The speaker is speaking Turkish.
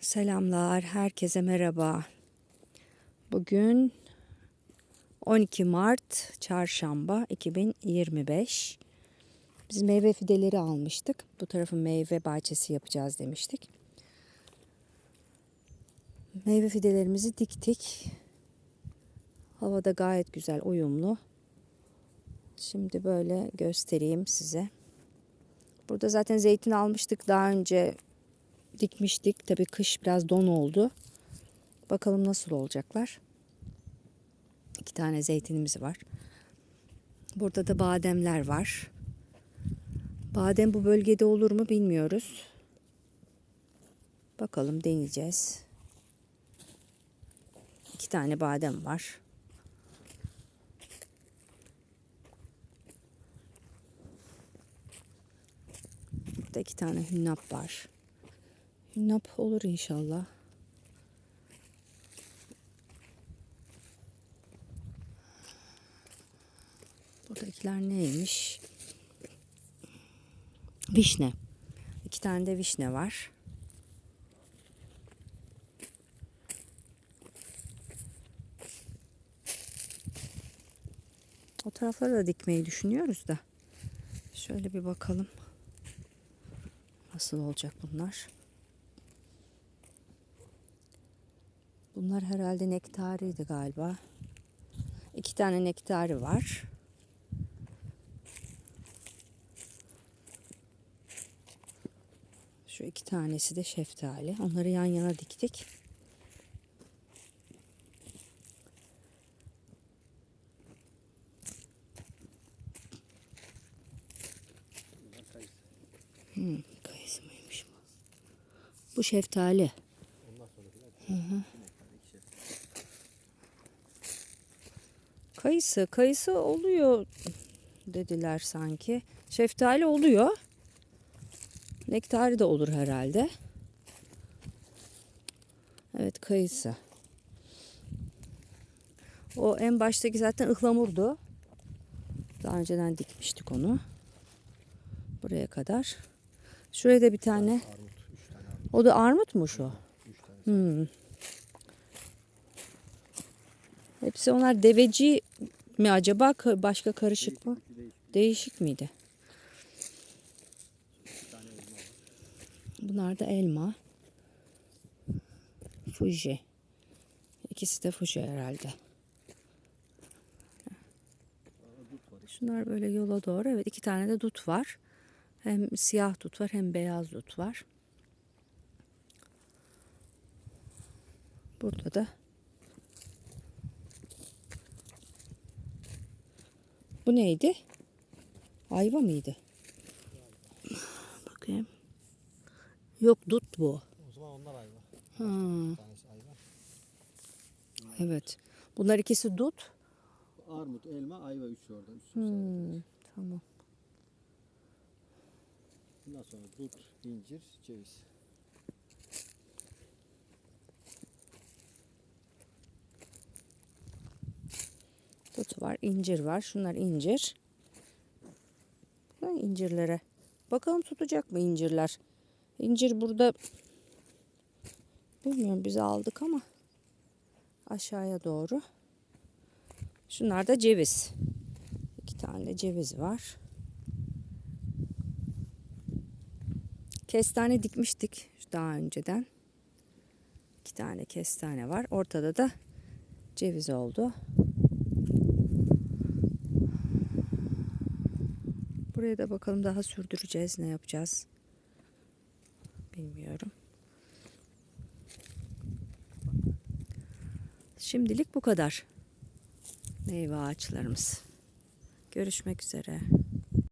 Selamlar, herkese merhaba. Bugün 12 Mart Çarşamba 2025. Biz meyve fideleri almıştık. Bu tarafın meyve bahçesi yapacağız demiştik. Meyve fidelerimizi diktik. Havada gayet güzel, uyumlu. Şimdi böyle göstereyim size. Burada zaten zeytin almıştık daha önce dikmiştik. Tabii kış biraz don oldu. Bakalım nasıl olacaklar. İki tane zeytinimiz var. Burada da bademler var. Badem bu bölgede olur mu bilmiyoruz. Bakalım deneyeceğiz. İki tane badem var. Burada iki tane hünnap var. Hünnap olur inşallah. Buradakiler neymiş? Vişne. İki tane de vişne var. O taraflara da dikmeyi düşünüyoruz da. Şöyle bir bakalım. Nasıl olacak bunlar? Bunlar herhalde nektariydi galiba. İki tane nektarı var. Şu iki tanesi de şeftali. Onları yan yana diktik. Hmm, kayısı mıymış bu? Bu şeftali. Kayısı, kayısı oluyor dediler sanki. Şeftali oluyor. Nektari de olur herhalde. Evet kayısı. O en baştaki zaten ıhlamurdu. Daha önceden dikmiştik onu. Buraya kadar. Şuraya da bir tane. O da armut mu şu? Hmm. Hepsi onlar deveci mi acaba? Ka- Başka karışık mı? Değişik miydi? Bunlar da elma. Fuji. İkisi de Fuji herhalde. Şunlar böyle yola doğru. Evet iki tane de dut var. Hem siyah dut var hem beyaz dut var. Burada da Bu neydi? Ayva mıydı? Bakayım. Yok dut bu. O zaman onlar ayva. Ha, ayva. evet. Bunlar ikisi dut. Armut, elma, ayva üçü oradan. Üç Hmm, tamam. Bundan sonra dut, incir, ceviz. Dut var, incir var. Şunlar incir. Ha, incirlere. Bakalım tutacak mı incirler? İncir burada bilmiyorum biz aldık ama aşağıya doğru. Şunlar da ceviz. İki tane ceviz var. Kestane dikmiştik daha önceden. İki tane kestane var. Ortada da ceviz oldu. Buraya da bakalım daha sürdüreceğiz. Ne yapacağız? Bilmiyorum. Şimdilik bu kadar. Meyve ağaçlarımız. Görüşmek üzere.